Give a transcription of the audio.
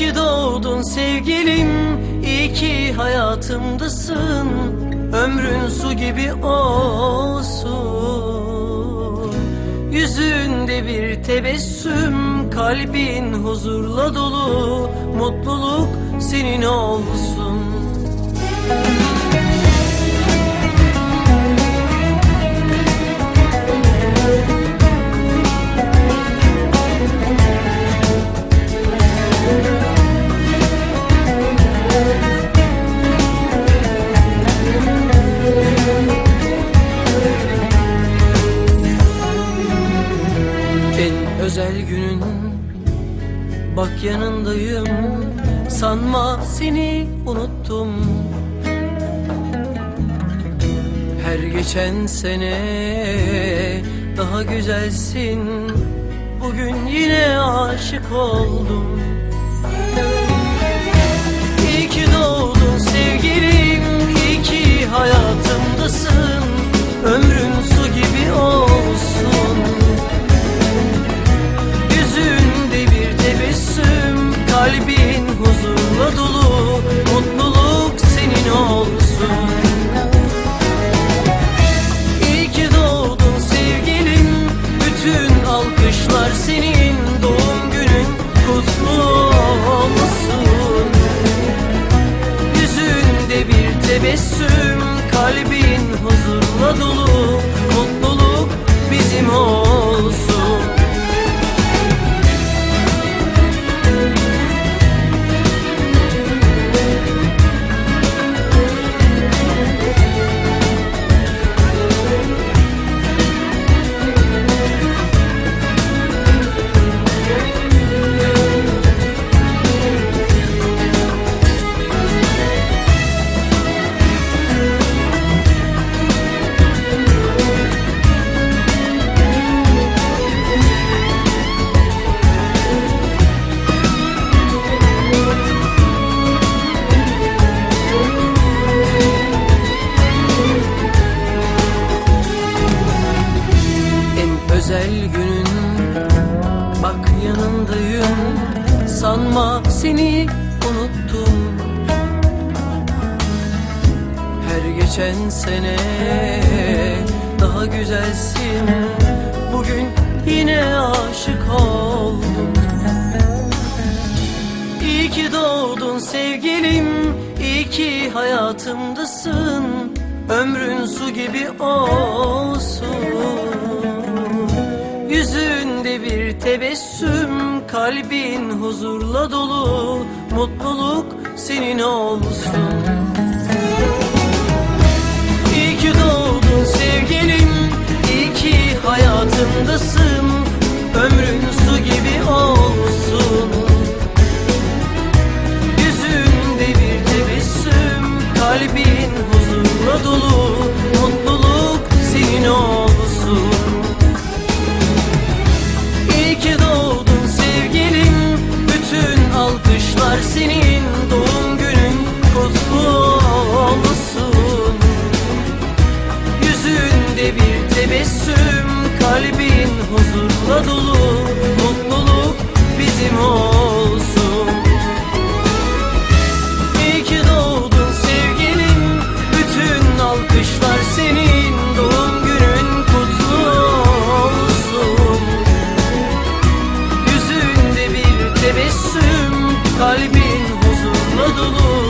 ki doğdun sevgilim İyi ki hayatımdasın. Ömrün su gibi olsun. Yüzünde bir tebessüm Kalbin huzurla dolu. Mutluluk senin olsun. En özel günün Bak yanındayım. Sanma seni unuttum. Her geçen sene Daha güzelsin. Bugün yine aşık oldum tebessüm Kalbin huzurla dolu Mutluluk bizim olsun En özel günün. Bak yanındayım Sanma seni unuttum. Her geçen sene Daha güzelsin. Bugün yine aşık oldum. İyi ki doğdun sevgilim İyi ki hayatımdasın. Ömrün su gibi olsun tebessüm Kalbin huzurla dolu Mutluluk senin olsun. İyi ki doğdun sevgilim İyi ki hayatımdasın Ömrün su gibi olsun. Yüzünde bir tebessüm Kalbin huzurla dolu Mutluluk senin olsun tebessüm Kalbin huzurla dolu Mutluluk bizim olsun. İyi ki doğdun sevgilim Bütün alkışlar senin Doğum günün kutlu olsun. Yüzünde bir tebessüm Kalbin huzurla dolu